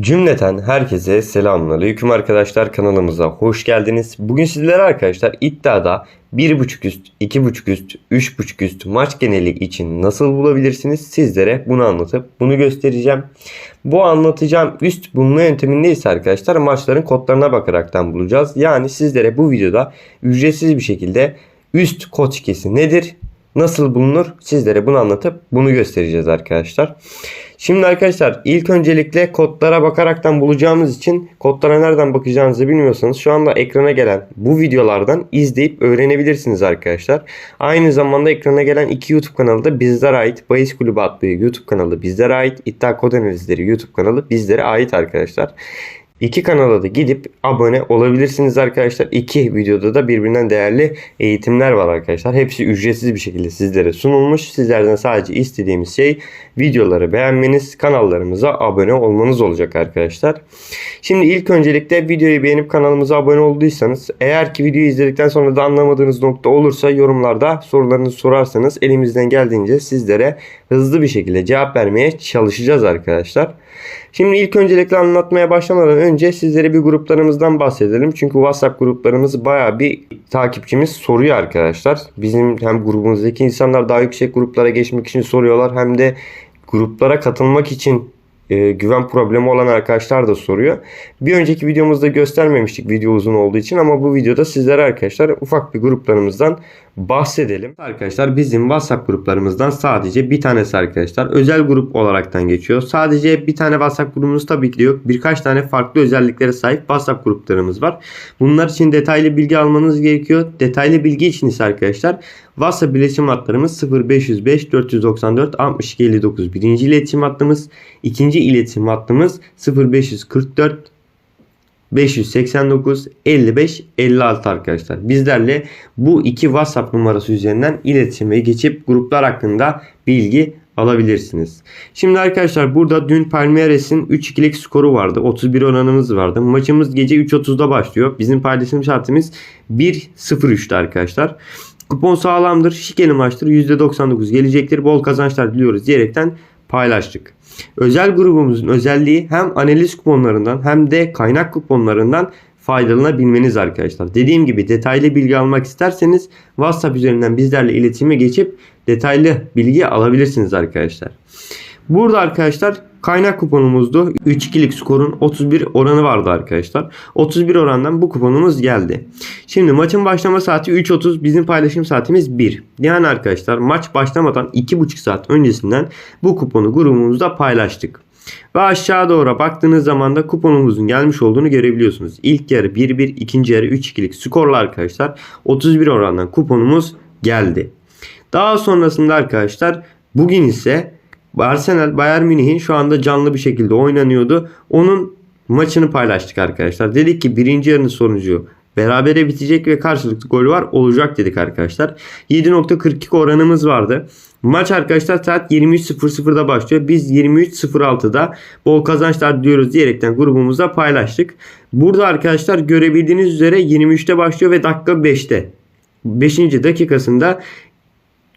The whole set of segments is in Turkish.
Cümleten herkese selamünaleyküm arkadaşlar kanalımıza hoş geldiniz. Bugün sizlere arkadaşlar iddiada 1.5 üst, 2.5 üst, 3.5 üst maç geneli için nasıl bulabilirsiniz sizlere bunu anlatıp bunu göstereceğim. Bu anlatacağım üst bulma yönteminde ise arkadaşlar maçların kodlarına bakaraktan bulacağız. Yani sizlere bu videoda ücretsiz bir şekilde üst kod şikesi nedir nasıl bulunur sizlere bunu anlatıp bunu göstereceğiz arkadaşlar. Şimdi arkadaşlar ilk öncelikle kodlara bakaraktan bulacağımız için kodlara nereden bakacağınızı bilmiyorsanız şu anda ekrana gelen bu videolardan izleyip öğrenebilirsiniz arkadaşlar. Aynı zamanda ekrana gelen iki YouTube kanalı da bizlere ait. Bayis Kulübü adlı YouTube kanalı bizlere ait. İddia Kod Analizleri YouTube kanalı bizlere ait arkadaşlar. İki kanala da gidip abone olabilirsiniz arkadaşlar. İki videoda da birbirinden değerli eğitimler var arkadaşlar. Hepsi ücretsiz bir şekilde sizlere sunulmuş. Sizlerden sadece istediğimiz şey videoları beğenmeniz, kanallarımıza abone olmanız olacak arkadaşlar. Şimdi ilk öncelikle videoyu beğenip kanalımıza abone olduysanız eğer ki videoyu izledikten sonra da anlamadığınız nokta olursa yorumlarda sorularınızı sorarsanız elimizden geldiğince sizlere hızlı bir şekilde cevap vermeye çalışacağız arkadaşlar. Şimdi ilk öncelikle anlatmaya başlamadan önce sizlere bir gruplarımızdan bahsedelim. Çünkü WhatsApp gruplarımız baya bir takipçimiz soruyor arkadaşlar. Bizim hem grubumuzdaki insanlar daha yüksek gruplara geçmek için soruyorlar hem de gruplara katılmak için e, güven problemi olan arkadaşlar da soruyor. Bir önceki videomuzda göstermemiştik video uzun olduğu için ama bu videoda sizlere arkadaşlar ufak bir gruplarımızdan bahsedelim. Arkadaşlar bizim WhatsApp gruplarımızdan sadece bir tanesi arkadaşlar özel grup olaraktan geçiyor. Sadece bir tane WhatsApp grubumuz tabii ki yok. Birkaç tane farklı özelliklere sahip WhatsApp gruplarımız var. Bunlar için detaylı bilgi almanız gerekiyor. Detaylı bilgi için ise arkadaşlar WhatsApp iletişim hatlarımız 0505 494 62 59 birinci iletişim hattımız. ikinci iletişim hattımız 0544 589 55 56 arkadaşlar. Bizlerle bu iki WhatsApp numarası üzerinden iletişime geçip gruplar hakkında bilgi alabilirsiniz. Şimdi arkadaşlar burada dün Palmeires'in 3-2'lik skoru vardı. 31 oranımız vardı. Maçımız gece 3.30'da başlıyor. Bizim paylaşım şartımız 1-0-3'tü arkadaşlar. Kupon sağlamdır. Şikeli maçtır. %99 gelecektir. Bol kazançlar diliyoruz diyerekten paylaştık. Özel grubumuzun özelliği hem analiz kuponlarından hem de kaynak kuponlarından faydalanabilmeniz arkadaşlar. Dediğim gibi detaylı bilgi almak isterseniz WhatsApp üzerinden bizlerle iletişime geçip detaylı bilgi alabilirsiniz arkadaşlar. Burada arkadaşlar kaynak kuponumuzdu. 3-2'lik skorun 31 oranı vardı arkadaşlar. 31 orandan bu kuponumuz geldi. Şimdi maçın başlama saati 3.30 bizim paylaşım saatimiz 1. Yani arkadaşlar maç başlamadan 2.5 saat öncesinden bu kuponu grubumuzda paylaştık. Ve aşağı doğru baktığınız zaman da kuponumuzun gelmiş olduğunu görebiliyorsunuz. İlk yarı 1-1, ikinci yarı 3-2'lik skorla arkadaşlar 31 orandan kuponumuz geldi. Daha sonrasında arkadaşlar bugün ise Arsenal Bayern Münih'in şu anda canlı bir şekilde oynanıyordu. Onun maçını paylaştık arkadaşlar. Dedik ki birinci yarının sonucu berabere bitecek ve karşılıklı gol var olacak dedik arkadaşlar. 7.42 oranımız vardı. Maç arkadaşlar saat 23.00'da başlıyor. Biz 23.06'da bol kazançlar diyoruz diyerekten grubumuzda paylaştık. Burada arkadaşlar görebildiğiniz üzere 23'te başlıyor ve dakika 5'te. 5. dakikasında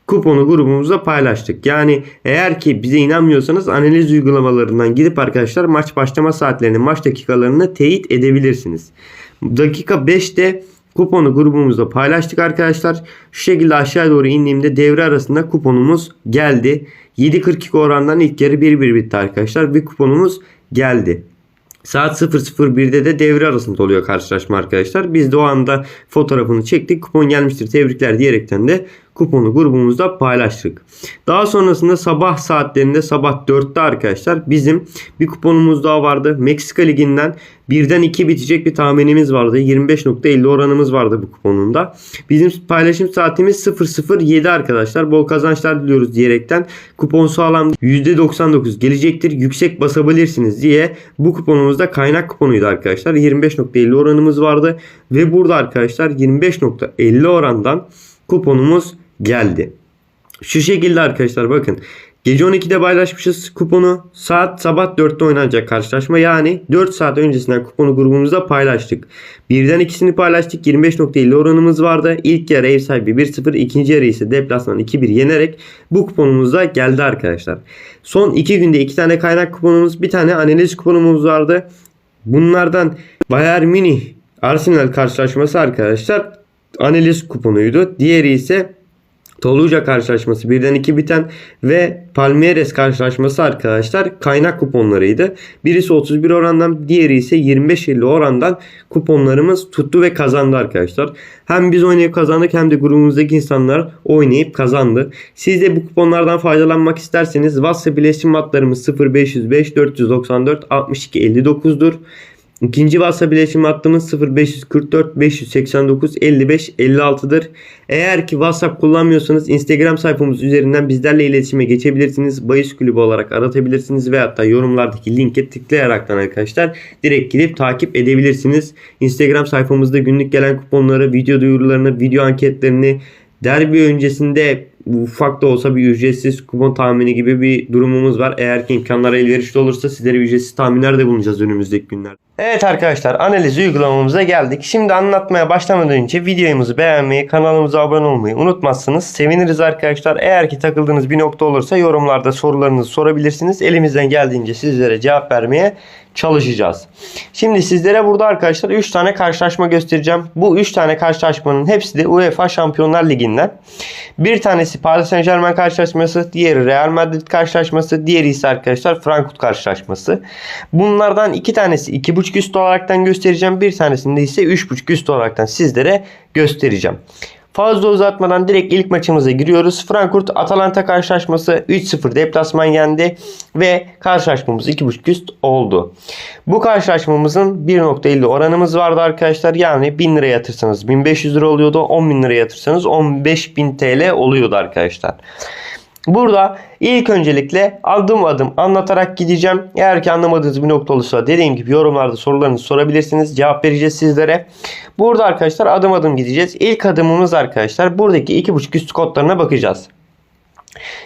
kuponu grubumuzda paylaştık. Yani eğer ki bize inanmıyorsanız analiz uygulamalarından gidip arkadaşlar maç başlama saatlerini, maç dakikalarını teyit edebilirsiniz. Dakika 5'te kuponu grubumuzda paylaştık arkadaşlar. Şu şekilde aşağı doğru indiğimde devre arasında kuponumuz geldi. 7.42 orandan ilk yarı 1-1 bitti arkadaşlar. Bir kuponumuz geldi. Saat 0.01'de de devre arasında oluyor karşılaşma arkadaşlar. Biz de o anda fotoğrafını çektik. Kupon gelmiştir tebrikler diyerekten de kuponu grubumuzda paylaştık. Daha sonrasında sabah saatlerinde sabah 4'te arkadaşlar bizim bir kuponumuz daha vardı. Meksika Ligi'nden birden 2 bitecek bir tahminimiz vardı. 25.50 oranımız vardı bu kuponunda. Bizim paylaşım saatimiz 007 arkadaşlar. Bol kazançlar diliyoruz diyerekten kupon sağlam %99 gelecektir. Yüksek basabilirsiniz diye bu kuponumuzda kaynak kuponuydu arkadaşlar. 25.50 oranımız vardı ve burada arkadaşlar 25.50 orandan kuponumuz geldi. Şu şekilde arkadaşlar bakın. Gece 12'de paylaşmışız kuponu. Saat sabah 4'te oynanacak karşılaşma. Yani 4 saat öncesinden kuponu grubumuzda paylaştık. Birden ikisini paylaştık. 25.50 oranımız vardı. İlk yarı ev sahibi 1-0. ikinci yarı ise deplasman 2-1 yenerek bu kuponumuzda geldi arkadaşlar. Son 2 günde 2 tane kaynak kuponumuz, bir tane analiz kuponumuz vardı. Bunlardan Bayern Münih Arsenal karşılaşması arkadaşlar analiz kuponuydu. Diğeri ise Toluca karşılaşması birden 2 biten ve Palmeiras karşılaşması arkadaşlar kaynak kuponlarıydı. Birisi 31 orandan diğeri ise 25-50 orandan kuponlarımız tuttu ve kazandı arkadaşlar. Hem biz oynayıp kazandık hem de grubumuzdaki insanlar oynayıp kazandı. Siz de bu kuponlardan faydalanmak isterseniz WhatsApp iletişim hatlarımız 0505 494 62 59'dur. İkinci WhatsApp iletişim hattımız 0544 589 55 56'dır. Eğer ki WhatsApp kullanmıyorsanız Instagram sayfamız üzerinden bizlerle iletişime geçebilirsiniz. Bayis kulübü olarak aratabilirsiniz ve hatta yorumlardaki linke tıklayaraktan arkadaşlar direkt gidip takip edebilirsiniz. Instagram sayfamızda günlük gelen kuponları, video duyurularını, video anketlerini, derbi öncesinde ufak da olsa bir ücretsiz kupon tahmini gibi bir durumumuz var. Eğer ki imkanlar elverişli olursa sizlere ücretsiz tahminler de bulunacağız önümüzdeki günlerde. Evet arkadaşlar analiz uygulamamıza geldik. Şimdi anlatmaya başlamadan önce videomuzu beğenmeyi, kanalımıza abone olmayı unutmazsınız. Seviniriz arkadaşlar. Eğer ki takıldığınız bir nokta olursa yorumlarda sorularınızı sorabilirsiniz. Elimizden geldiğince sizlere cevap vermeye çalışacağız. Şimdi sizlere burada arkadaşlar 3 tane karşılaşma göstereceğim. Bu 3 tane karşılaşmanın hepsi de UEFA Şampiyonlar Ligi'nden. Bir tanesi Paris Saint Germain karşılaşması, diğeri Real Madrid karşılaşması, diğeri ise arkadaşlar Frankfurt karşılaşması. Bunlardan iki tanesi 2.5 üst olaraktan göstereceğim. Bir tanesinde ise 3.5 üst olaraktan sizlere göstereceğim. Fazla uzatmadan direkt ilk maçımıza giriyoruz. Frankfurt Atalanta karşılaşması 3-0 deplasman yendi ve karşılaşmamız 2.5 üst oldu. Bu karşılaşmamızın 1.50 oranımız vardı arkadaşlar. Yani 1000 lira yatırsanız 1500 lira oluyordu. 10.000 lira yatırsanız 15.000 TL oluyordu arkadaşlar. Burada ilk öncelikle adım adım anlatarak gideceğim. Eğer ki anlamadığınız bir nokta olursa dediğim gibi yorumlarda sorularınızı sorabilirsiniz. Cevap vereceğiz sizlere. Burada arkadaşlar adım adım gideceğiz. İlk adımımız arkadaşlar buradaki 2.5 üst kodlarına bakacağız.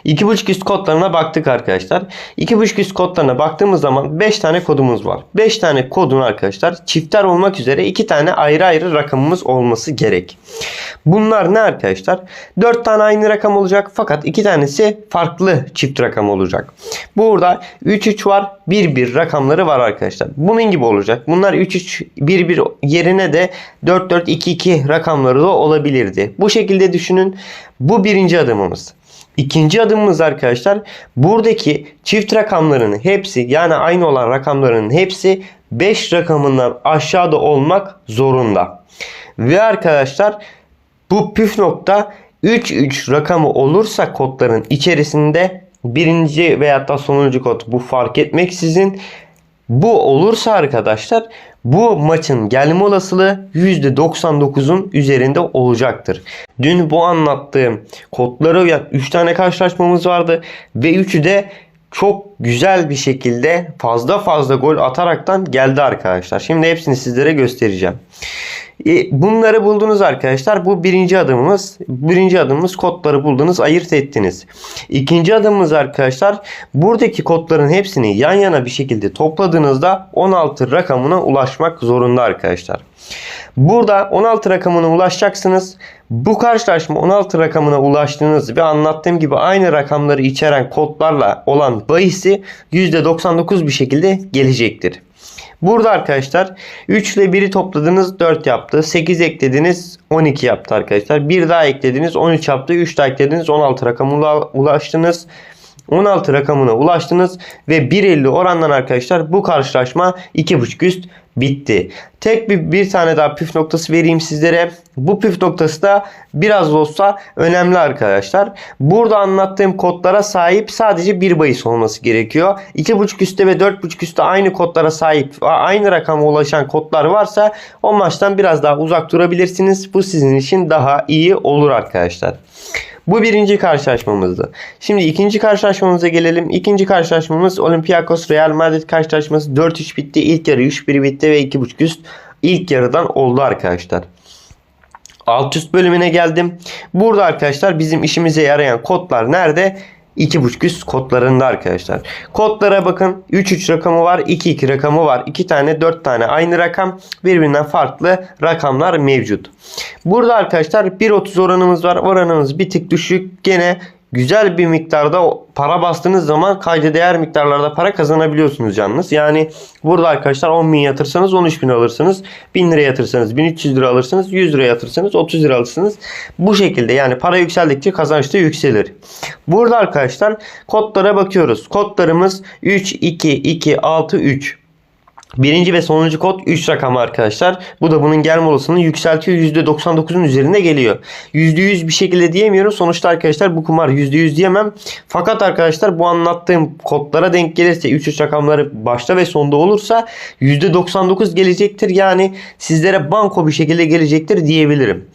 2.5 üst kodlarına baktık arkadaşlar. 2.5 üst kodlarına baktığımız zaman 5 tane kodumuz var. 5 tane kodun arkadaşlar çiftler olmak üzere 2 tane ayrı ayrı rakamımız olması gerek. Bunlar ne arkadaşlar? 4 tane aynı rakam olacak fakat 2 tanesi farklı çift rakam olacak. Burada 3-3 var 1-1 rakamları var arkadaşlar. Bunun gibi olacak. Bunlar 3-3-1-1 yerine de 4-4-2-2 rakamları da olabilirdi. Bu şekilde düşünün. Bu birinci adımımız. İkinci adımımız arkadaşlar buradaki çift rakamların hepsi yani aynı olan rakamların hepsi 5 rakamından aşağıda olmak zorunda. Ve arkadaşlar bu püf nokta 3-3 rakamı olursa kodların içerisinde birinci veya da sonuncu kod bu fark etmeksizin bu olursa arkadaşlar bu maçın gelme olasılığı %99'un üzerinde olacaktır. Dün bu anlattığım kodlara uyan 3 tane karşılaşmamız vardı ve 3'ü de çok güzel bir şekilde fazla fazla gol ataraktan geldi arkadaşlar. Şimdi hepsini sizlere göstereceğim. E, bunları buldunuz arkadaşlar. Bu birinci adımımız. Birinci adımımız kodları buldunuz, ayırt ettiniz. İkinci adımımız arkadaşlar buradaki kodların hepsini yan yana bir şekilde topladığınızda 16 rakamına ulaşmak zorunda arkadaşlar. Burada 16 rakamına ulaşacaksınız. Bu karşılaşma 16 rakamına ulaştığınız ve anlattığım gibi aynı rakamları içeren kodlarla olan bahisi %99 bir şekilde gelecektir. Burada arkadaşlar 3 ile 1'i topladınız 4 yaptı. 8 eklediniz 12 yaptı arkadaşlar. 1 daha eklediniz 13 yaptı. 3 daha eklediniz 16 rakamına ulaştınız. 16 rakamına ulaştınız ve 1.50 orandan arkadaşlar bu karşılaşma 2.5 üst bitti. Tek bir, bir tane daha püf noktası vereyim sizlere. Bu püf noktası da biraz olsa önemli arkadaşlar. Burada anlattığım kodlara sahip sadece bir bahis olması gerekiyor. 2.5 üstte ve 4.5 üstte aynı kodlara sahip aynı rakama ulaşan kodlar varsa o maçtan biraz daha uzak durabilirsiniz. Bu sizin için daha iyi olur arkadaşlar. Bu birinci karşılaşmamızdı. Şimdi ikinci karşılaşmamıza gelelim. İkinci karşılaşmamız Olympiakos Real Madrid karşılaşması 4-3 bitti. İlk yarı 3-1 bitti ve 2.5 üst ilk yarıdan oldu arkadaşlar. Alt üst bölümüne geldim. Burada arkadaşlar bizim işimize yarayan kodlar nerede? 2.5 üst kodlarında arkadaşlar. Kodlara bakın 3-3 rakamı var 2-2 rakamı var. 2 tane 4 tane aynı rakam birbirinden farklı rakamlar mevcut. Burada arkadaşlar 1.30 oranımız var. Oranımız bir tık düşük. Gene güzel bir miktarda para bastığınız zaman kayda değer miktarlarda para kazanabiliyorsunuz yalnız. Yani burada arkadaşlar 10 bin yatırsanız 13 bin alırsınız. 1000 lira yatırsanız 1300 lira alırsınız. 100 lira yatırsanız 30 lira alırsınız. Bu şekilde yani para yükseldikçe kazanç da yükselir. Burada arkadaşlar kodlara bakıyoruz. Kodlarımız 3, 2, 2, 6, 3. Birinci ve sonuncu kod 3 rakamı arkadaşlar. Bu da bunun gelme olasılığını yükseltiyor. %99'un üzerine geliyor. %100 bir şekilde diyemiyorum. Sonuçta arkadaşlar bu kumar %100 diyemem. Fakat arkadaşlar bu anlattığım kodlara denk gelirse 3-3 rakamları başta ve sonda olursa %99 gelecektir. Yani sizlere banko bir şekilde gelecektir diyebilirim.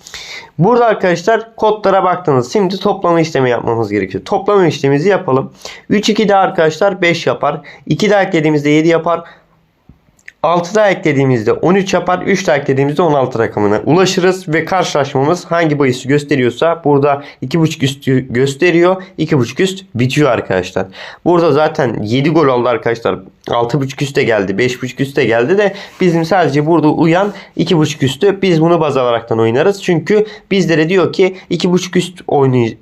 Burada arkadaşlar kodlara baktınız. Şimdi toplama işlemi yapmamız gerekiyor. Toplama işlemimizi yapalım. 3 2 de arkadaşlar 5 yapar. 2 daha eklediğimizde 7 yapar. 6 daha eklediğimizde 13 yapar. 3 daha eklediğimizde 16 rakamına ulaşırız ve karşılaşmamız hangi bahisi gösteriyorsa burada 2.5 üstü gösteriyor. 2.5 üst bitiyor arkadaşlar. Burada zaten 7 gol oldu arkadaşlar. 6.5 üste geldi. 5.5 üste geldi de bizim sadece burada uyan 2.5 üstü. Biz bunu baz alaraktan oynarız. Çünkü bizlere diyor ki 2.5 üst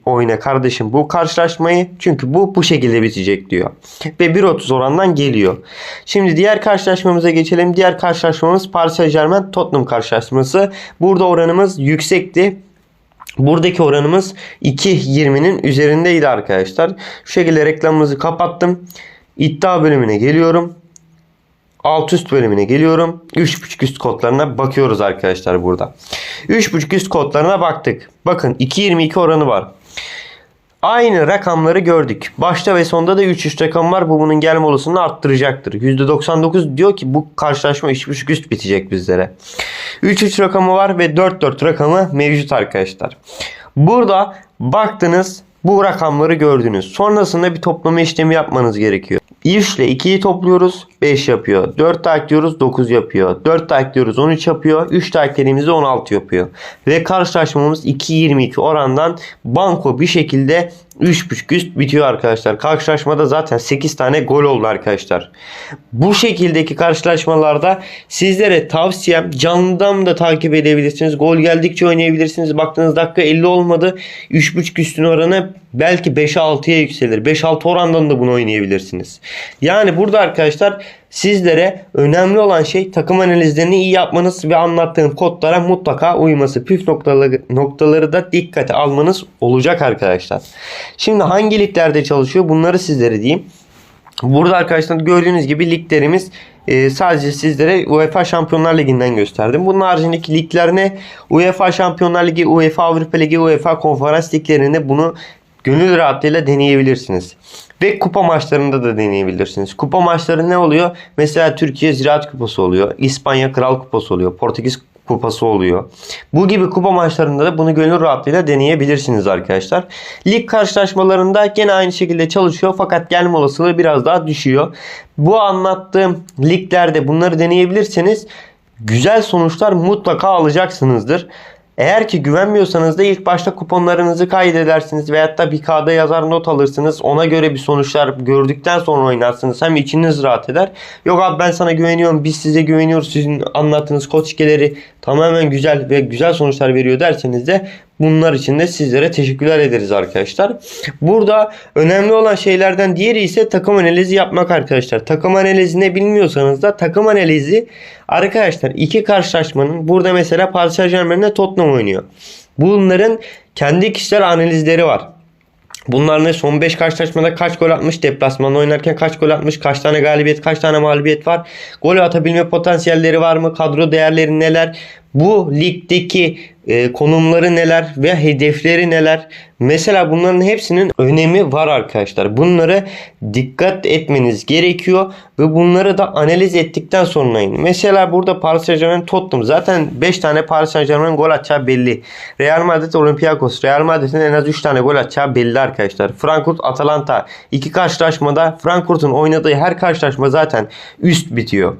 oyna, kardeşim bu karşılaşmayı. Çünkü bu bu şekilde bitecek diyor. Ve 1.30 orandan geliyor. Şimdi diğer karşılaşmamıza geçelim. Diğer karşılaşmamız Paris Saint Germain Tottenham karşılaşması. Burada oranımız yüksekti. Buradaki oranımız 2.20'nin üzerindeydi arkadaşlar. Şu şekilde reklamımızı kapattım. İddia bölümüne geliyorum. Alt üst bölümüne geliyorum. 3.5 üst kodlarına bakıyoruz arkadaşlar burada. 3.5 üst kodlarına baktık. Bakın 2.22 oranı var. Aynı rakamları gördük. Başta ve sonda da 3 üst rakam var. Bu bunun gelme olasılığını arttıracaktır. %99 diyor ki bu karşılaşma 3.5 üst bitecek bizlere. 3-3 rakamı var ve 4-4 rakamı mevcut arkadaşlar. Burada baktınız bu rakamları gördünüz. Sonrasında bir toplama işlemi yapmanız gerekiyor. If ile 2'yi topluyoruz 5 yapıyor. 4 daha ekliyoruz 9 yapıyor. 4 daha ekliyoruz 13 yapıyor. 3 daha eklediğimizde 16 yapıyor. Ve karşılaşmamız 2.22 orandan banko bir şekilde 3.5 üst bitiyor arkadaşlar. Karşılaşmada zaten 8 tane gol oldu arkadaşlar. Bu şekildeki karşılaşmalarda sizlere tavsiyem canlıdan da takip edebilirsiniz. Gol geldikçe oynayabilirsiniz. Baktığınız dakika 50 olmadı. 3.5 üstün oranı belki 5'e 6'ya yükselir. 5-6 orandan da bunu oynayabilirsiniz. Yani burada arkadaşlar sizlere önemli olan şey takım analizlerini iyi yapmanız ve anlattığım kodlara mutlaka uyması. Püf noktaları, noktaları da dikkate almanız olacak arkadaşlar. Şimdi hangi liglerde çalışıyor bunları sizlere diyeyim. Burada arkadaşlar gördüğünüz gibi liglerimiz e, sadece sizlere UEFA Şampiyonlar Ligi'nden gösterdim. Bunun haricindeki ligler? UEFA Şampiyonlar Ligi, UEFA Avrupa Ligi, UEFA Konferans Liglerinde bunu gönül rahatlığıyla deneyebilirsiniz. Ve kupa maçlarında da deneyebilirsiniz. Kupa maçları ne oluyor? Mesela Türkiye Ziraat Kupası oluyor. İspanya Kral Kupası oluyor. Portekiz kupası oluyor. Bu gibi kupa maçlarında da bunu gönül rahatlığıyla deneyebilirsiniz arkadaşlar. Lig karşılaşmalarında gene aynı şekilde çalışıyor fakat gelme olasılığı biraz daha düşüyor. Bu anlattığım liglerde bunları deneyebilirseniz güzel sonuçlar mutlaka alacaksınızdır. Eğer ki güvenmiyorsanız da ilk başta kuponlarınızı kaydedersiniz veyahut da bir kağıda yazar not alırsınız. Ona göre bir sonuçlar gördükten sonra oynarsınız. Hem içiniz rahat eder. Yok abi ben sana güveniyorum biz size güveniyoruz. Sizin anlattığınız şikeleri tamamen güzel ve güzel sonuçlar veriyor derseniz de bunlar için de sizlere teşekkürler ederiz arkadaşlar. Burada önemli olan şeylerden diğeri ise takım analizi yapmak arkadaşlar. Takım analizini bilmiyorsanız da takım analizi arkadaşlar iki karşılaşmanın burada mesela Paris Saint Germain'le Tottenham oynuyor. Bunların kendi kişisel analizleri var. Bunlar ne? Son 5 karşılaşmada kaç gol atmış? Deplasmanda oynarken kaç gol atmış? Kaç tane galibiyet, kaç tane mağlubiyet var? Gol atabilme potansiyelleri var mı? Kadro değerleri neler? Bu ligdeki e, konumları neler ve hedefleri neler? Mesela bunların hepsinin önemi var arkadaşlar. Bunları dikkat etmeniz gerekiyor ve bunları da analiz ettikten sonra in. Mesela burada Paris Saint Germain Tottenham zaten 5 tane Paris Saint Germain gol atacağı belli. Real Madrid Olympiakos. Real Madrid'in en az 3 tane gol atacağı belli arkadaşlar. Frankfurt Atalanta. iki karşılaşmada Frankfurt'un oynadığı her karşılaşma zaten üst bitiyor.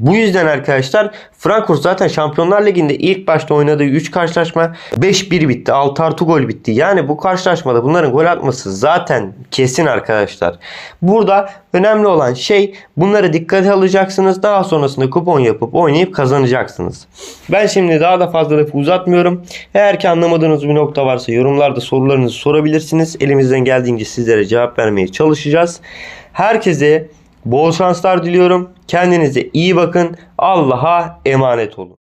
Bu yüzden arkadaşlar Frankfurt zaten Şampiyonlar Ligi'nde ilk başta oynadığı 3 karşılaşma 5-1 bitti. 6 artı gol bitti. Yani bu karşılaşmada bunların gol atması zaten kesin arkadaşlar. Burada önemli olan şey bunları dikkate alacaksınız. Daha sonrasında kupon yapıp oynayıp kazanacaksınız. Ben şimdi daha da fazla lafı uzatmıyorum. Eğer ki anlamadığınız bir nokta varsa yorumlarda sorularınızı sorabilirsiniz. Elimizden geldiğince sizlere cevap vermeye çalışacağız. Herkese bol şanslar diliyorum. Kendinize iyi bakın. Allah'a emanet olun.